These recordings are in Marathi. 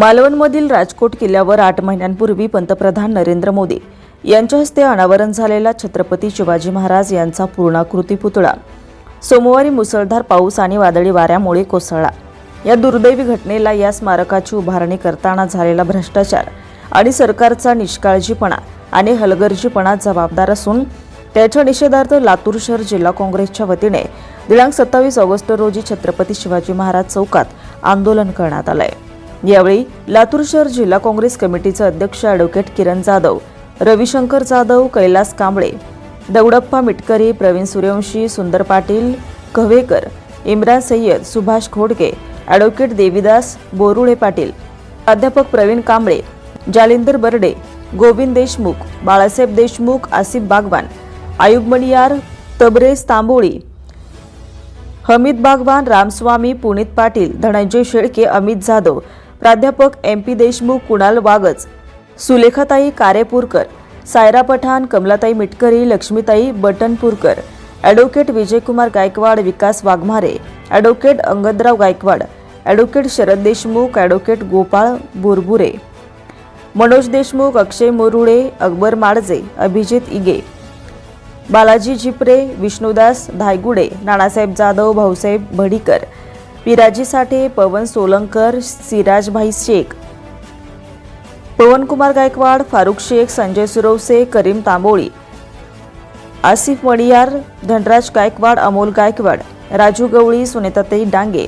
मालवणमधील राजकोट किल्ल्यावर आठ महिन्यांपूर्वी पंतप्रधान नरेंद्र मोदी यांच्या हस्ते अनावरण झालेला छत्रपती शिवाजी महाराज यांचा पूर्णाकृती पुतळा सोमवारी मुसळधार पाऊस आणि वादळी वाऱ्यामुळे कोसळला. या दुर्दैवी घटनेला या स्मारकाची उभारणी करताना झालेला भ्रष्टाचार आणि सरकारचा निष्काळजीपणा आणि हलगर्जीपणा जबाबदार असून त्याच्या निषेधार्थ लातूर शहर जिल्हा काँग्रेसच्या वतीने दिनांक सत्तावीस ऑगस्ट रोजी छत्रपती शिवाजी महाराज चौकात आंदोलन करण्यात आलं आहे यावेळी लातूर शहर जिल्हा काँग्रेस कमिटीचे अध्यक्ष ॲडव्होकेट किरण जाधव रविशंकर जाधव कैलास कांबळे दौडप्पा मिटकरी प्रवीण सूर्यवंशी सुंदर पाटील कव्हेकर इम्रान सय्यद सुभाष खोडके ॲडव्होकेट देवीदास बोरुळे पाटील प्राध्यापक प्रवीण कांबळे जालिंदर बर्डे गोविंद देशमुख बाळासाहेब देशमुख आसिफ बागवान आयुब मणियार तबरेज तांबोळी हमीद बागवान रामस्वामी पुनीत पाटील धनंजय शेळके अमित जाधव प्राध्यापक M P Deshmukh Kunal Wagaj सुलेखाताई Karepurkar Saira Pathan कमलाताई Mitkari लक्ष्मीताई Batanpurkar advocate Vijaykumar Gaikwad Vikas Waghmare advocate Angadrao Gaikwad advocate Sharad Deshmukh advocate Gopal Burbure Manoj Deshmukh Akshay Morule Akbar Madje Abhijit Ige Balaji Zipre Vishnudas Dhaygude Nanasaheb Jadhav Bhausaheb Bhadikar Piraji Sathe Pawan Solankar Sirajbhai Shaikh. Pawankumar Gaikwad Farukh Shaikh Sanjay Suravse Karim Tamboli. Asif Madiyar Dhanraj Gaikwad Amol Gaikwad Raju Gawali Sunetatai Dange.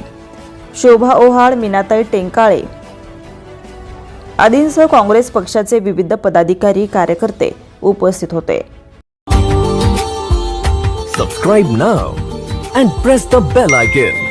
Shobha Ohal Meenatai Tenkale. आदींसह काँग्रेस पक्षाचे विविध पदाधिकारी कार्यकर्ते उपस्थित होते. Subscribe now and press the bell icon